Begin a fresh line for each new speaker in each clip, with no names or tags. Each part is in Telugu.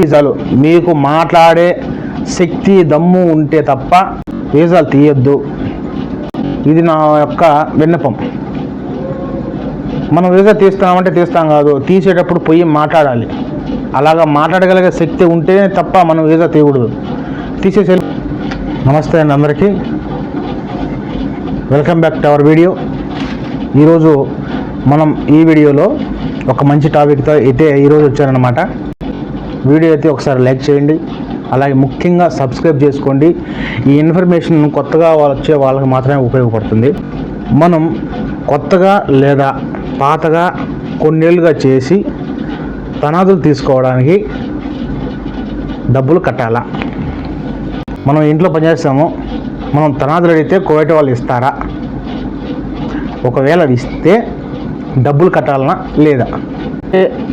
వీసాలు మీకు మాట్లాడే శక్తి దమ్ము ఉంటే తప్ప వీసాలు తీయొద్దు. ఇది నా యొక్క విన్నపం. మనం వీసా తీస్తున్నామంటే తీస్తాం కాదు. తీసేటప్పుడు పోయి మాట్లాడాలి. అలాగా మాట్లాడగలిగే శక్తి ఉంటేనే తప్ప మనం వీసా తీయకూడదు. తీసేసే నమస్తే అండి అందరికీ. Welcome back to our video. ఈరోజు మనం ఈ వీడియోలో ఒక మంచి టాపిక్తో అయితే ఈరోజు వచ్చారనమాట వీడియో అయితే ఒకసారి లైక్ చేయండి. అలాగే ముఖ్యంగా సబ్స్క్రైబ్ చేసుకోండి. ఈ ఇన్ఫర్మేషన్ కొత్తగా వచ్చే వాళ్ళకి మాత్రమే ఉపయోగపడుతుంది. మనం కొత్తగా లేదా పాతగా కొన్నేళ్ళుగా చేసి తనాదులు తీసుకోవడానికి డబ్బులు కట్టాలా? మనం ఇంట్లో పనిచేస్తాము. మనం తనాదులు అడిగితే కోయట వాళ్ళు ఇస్తారా? ఒకవేళ ఇస్తే డబ్బులు కట్టాలనా లేదా?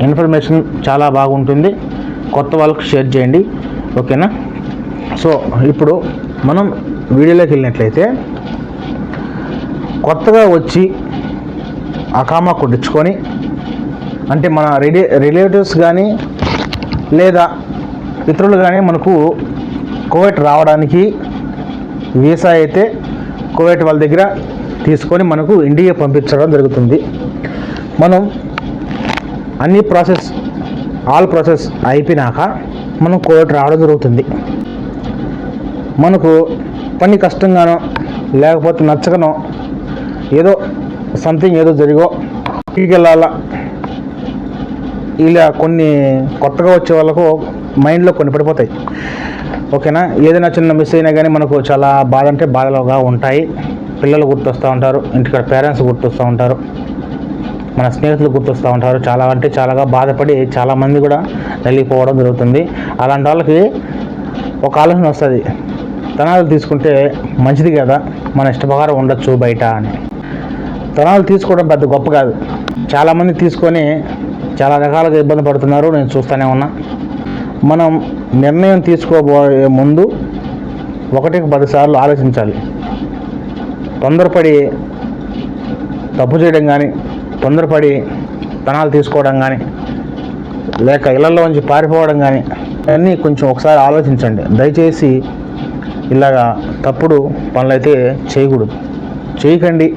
ఇన్ఫర్మేషన్ చాలా బాగుంటుంది. కొత్త వాళ్ళకు షేర్ చేయండి. ఓకేనా? సో ఇప్పుడు మనం వీడియోలోకి వెళ్ళినట్లయితే కొత్తగా వచ్చి అకామా కొట్టించుకొని అంటే మన రిలే రిలేటివ్స్ కానీ లేదా ఇతరులు కానీ మనకు కోవిడ్ రావడానికి వీసా అయితే కోవిడ్ వాళ్ళ దగ్గర తీసుకొని మనకు ఇండియా పంపించడం జరుగుతుంది. మనం అన్ని ప్రాసెస్ ఆల్ ప్రాసెస్ అయిపోయినాక మనం కోర్టు రావడం జరుగుతుంది. మనకు పని కష్టంగానో లేకపోతే నచ్చకనో ఏదో సంథింగ్ ఏదో జరిగో వెళ్ళాలా ఇలా కొన్ని కొత్తగా వచ్చే వాళ్ళకు మైండ్లో కొన్ని పడిపోతాయి. ఓకేనా? ఏదైనా చిన్న మిస్ అయినా కానీ మనకు చాలా బాధ అంటే బాధలుగా ఉంటాయి. పిల్లలు గుర్తొస్తూ ఉంటారు ఇంటికాడ పేరెంట్స్ గుర్తొస్తూ ఉంటారు. మన స్నేహితులు గుర్తొస్తూ ఉంటారు. చాలా అంటే చాలాగా బాధపడి చాలామంది కూడా నలిగిపోవడం జరుగుతుంది. అలాంటి వాళ్ళకి ఒక ఆలోచన వస్తుంది. తనాలు తీసుకుంటే మంచిది కదా? మన ఇష్టప్రకారం ఉండొచ్చు బయట అని. తనాలు తీసుకోవడం పెద్ద గొప్ప కాదు. చాలామంది తీసుకొని చాలా రకాలుగా ఇబ్బంది పడుతున్నారు. నేను చూస్తూనే ఉన్నా. మనం నిర్ణయం తీసుకోబోయే ముందు ఒకటికి పదిసార్లు ఆలోచించాలి. తొందరపడి తప్పు చేయడం కానీ తొందరపడి తనాలు తీసుకోవడం కానీ లేక ఇళ్ళలో ఉంచి పారిపోవడం కానీ అన్నీ కొంచెం ఒకసారి ఆలోచించండి. దయచేసి ఇలాగా తప్పుడు పనులైతే చేయకూడదు. చేయకండి.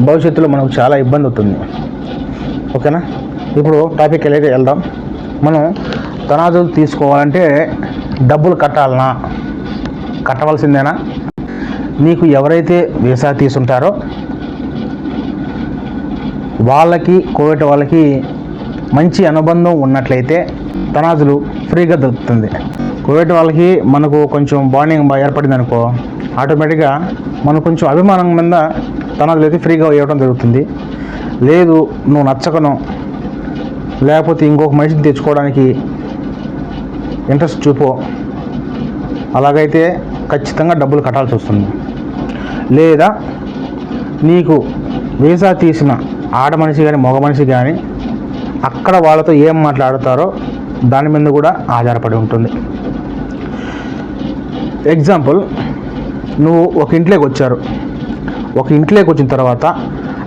భవిష్యత్తులో మనకు చాలా ఇబ్బంది అవుతుంది. ఓకేనా? ఇప్పుడు టాపిక్ వెళ్ళి వెళ్దాం. మనం తనాజులు తీసుకోవాలంటే డబ్బులు కట్టాలనా? కట్టవలసిందేనా? నీకు ఎవరైతే వీసా తీసుంటారో వాళ్ళకి కోవిడ్ వాళ్ళకి మంచి అనుబంధం ఉన్నట్లయితే తనాజులు ఫ్రీగా దొరుకుతుంది. కోవిడ్ వాళ్ళకి మనకు కొంచెం బాండింగ్ బాగా ఏర్పడింది అనుకో ఆటోమేటిక్గా మనకు కొంచెం అభిమానం మీద తనాజులు అయితే ఫ్రీగా ఇవ్వడం జరుగుతుంది. లేదు నువ్వు నచ్చకను. లేకపోతే ఇంకొక మనిషిని తెచ్చుకోవడానికి ఇంట్రెస్ట్ చూపో. అలాగైతే ఖచ్చితంగా డబ్బులు కట్టాల్సి వస్తుంది. లేదా నీకు వీసా తీసిన ఆడ మనిషి కానీ మగ మనిషి కానీ అక్కడ వాళ్ళతో ఏం మాట్లాడతారో దాని మీద కూడా ఆధారపడి ఉంటుంది. ఎగ్జాంపుల్ నువ్వు ఒక ఇంట్లోకి వచ్చారు. ఒక ఇంట్లోకి వచ్చిన తర్వాత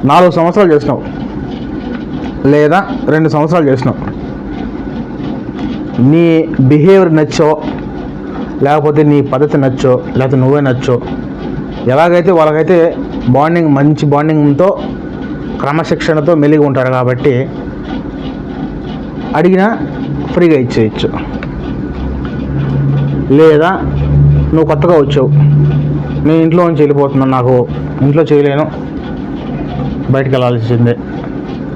నాలుగు సంవత్సరాలు చేసినావు. లేదా రెండు సంవత్సరాలు చేసినావు. నీ బిహేవియర్ నచ్చో లేకపోతే నీ పద్ధతి నచ్చో లేకపోతే నువ్వే నచ్చో ఎలాగైతే వాళ్ళకైతే బాండింగ్ మంచి బాండింగ్తో క్రమశిక్షణతో మెలిగి ఉంటారు కాబట్టి అడిగినా ఫ్రీగా ఇచ్చేయచ్చు. లేదా నువ్వు కొత్తగా వచ్చావు. నేను ఇంట్లో నుంచి వెళ్ళిపోతున్నాను నాకు ఇంట్లో చేయలేను. బయటకు వెళ్ళాల్సిందే.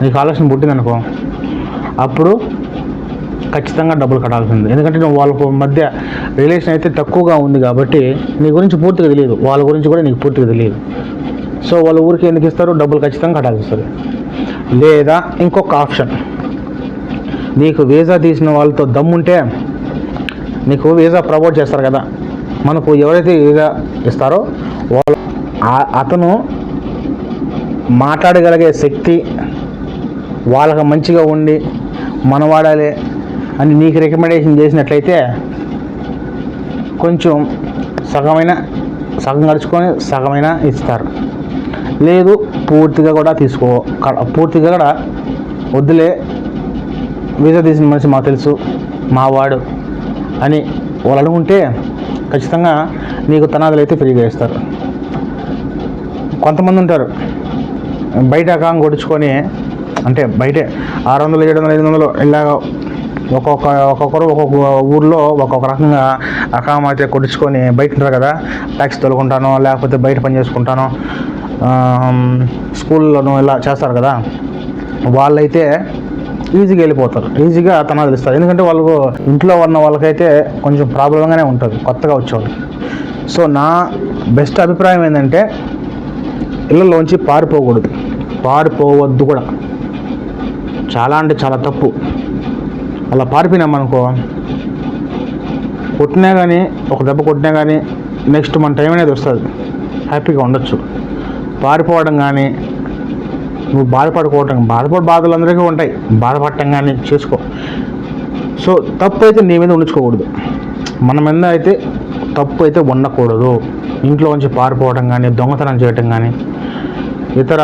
నీకు ఆలోచన పుట్టిందనుకో అప్పుడు ఖచ్చితంగా డబ్బులు కట్టాల్సింది. ఎందుకంటే నువ్వు వాళ్ళకు మధ్య రిలేషన్ అయితే తక్కువగా ఉంది కాబట్టి నీ గురించి పూర్తిగా తెలియదు. వాళ్ళ గురించి కూడా నీకు పూర్తిగా తెలియదు. సో వాళ్ళ ఊరికి ఎందుకు ఇస్తారు? డబ్బులు ఖచ్చితంగా కట్టాల్సి వస్తుంది లేదా ఇంకొక ఆప్షన్. నీకు వీసా తీసిన వాళ్ళతో దమ్ముంటే నీకు వీసా ప్రమోట్ చేస్తారు కదా. మనకు ఎవరైతే వీసా ఇస్తారో వాళ్ళ అతను మాట్లాడగలిగే శక్తి వాళ్ళకి మంచిగా ఉండి మన వాడాలి అని నీకు రికమెండేషన్ చేసినట్లయితే కొంచెం సగమైన సగం గడుచుకొని సగమైన ఇస్తారు. లేదు పూర్తిగా కూడా తీసుకో. పూర్తిగా కూడా వద్దులే. వీసా తీసిన మనిషి మాకు తెలుసు మావాడు అని వాళ్ళు అనుకుంటే ఖచ్చితంగా నీకు తనాదులు అయితే ఫ్రీగా ఇస్తారు కొంతమంది ఉంటారు బయట అకాంగ్ కొట్టించుకొని అంటే బయటే ఆరు వందలు ఏడు వందలు ఐదు వందలు ఇలాగ ఒక్కొక్క ఒక్కొక్కరు ఒక్కొక్క ఊర్లో ఒక్కొక్క రకంగా అకాం అయితే కొట్టించుకొని బయట ఉంటారు కదా ట్యాక్సీ తొలుకుంటాను లేకపోతే బయట పని చేసుకుంటాను స్కూల్లోనూ ఇలా చేస్తారు కదా వాళ్ళైతే ఈజీగా వెళ్ళిపోతారు. ఈజీగా తన ఇస్తారు. ఎందుకంటే వాళ్ళకు ఇంట్లో ఉన్న వాళ్ళకైతే కొంచెం ప్రాబ్లంగానే ఉంటుంది కొత్తగా వచ్చేవాళ్ళు. సో నా బెస్ట్ అభిప్రాయం ఏంటంటే ఇళ్ళలోంచి పారిపోకూడదు. పారిపోవద్దు కూడా. చాలా అంటే చాలా తప్పు. అలా పారిపోయినాం అనుకో కొట్టినా కానీ ఒక దెబ్బ కొట్టినా కానీ నెక్స్ట్ మన టైం అనేది వస్తుంది. హ్యాపీగా ఉండొచ్చు. పారిపోవడం కానీ నువ్వు బాధపడుకోవటం బాధపడి బాధలు అందరికీ ఉంటాయి. బాధపడటం కానీ చేసుకో. సో తప్పు అయితే నీ మీద ఉంచుకోకూడదు మన మీద అయితే తప్పు అయితే ఉండకూడదు. ఇంట్లో నుంచి పారిపోవడం కానీ దొంగతనం చేయటం కానీ ఇతర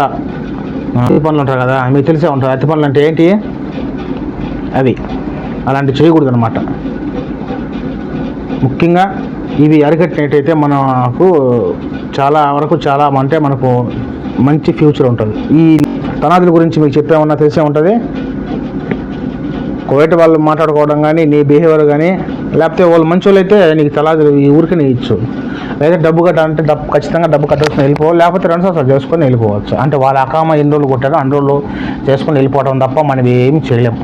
అతి పనులు ఉంటారు కదా మీకు తెలిసే ఉంటారు అతి పనులు అంటే ఏంటి? అవి. అలాంటివి చేయకూడదు అనమాట ముఖ్యంగా ఇవి అరికట్టినట్టయితే మనకు చాలా వరకు చాలా అంటే మనకు మంచి ఫ్యూచర్ ఉంటుంది. ఈ తనాదుల గురించి మీకు చెప్పామన్నా తెలిసే ఉంటుంది. కోయట వాళ్ళు మాట్లాడుకోవడం కానీ నీ బిహేవియర్ కానీ లేకపోతే వాళ్ళు మంచి వాళ్ళు అయితే నీకు తలాదులు ఈ ఊరికి నీ ఇచ్చు. లేదా డబ్బు కట్ట అంటే డబ్బు ఖచ్చితంగా డబ్బు కట్టాల్సిన వెళ్ళిపోవాలి లేకపోతే రెండు సంవత్సరాలు చేసుకొని వెళ్ళిపోవచ్చు. అంటే వాళ్ళ అకామ ఎన్ని రోజులు కొట్టారో అన్ని రోజులు చేసుకొని వెళ్ళిపోవడం తప్ప మనం ఏమి చేయలేము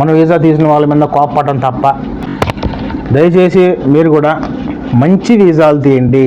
మనం వీసా తీసిన వాళ్ళ మీద కోపపడటం తప్ప. దయచేసి మీరు కూడా మంచి వీసాలు తీయండి.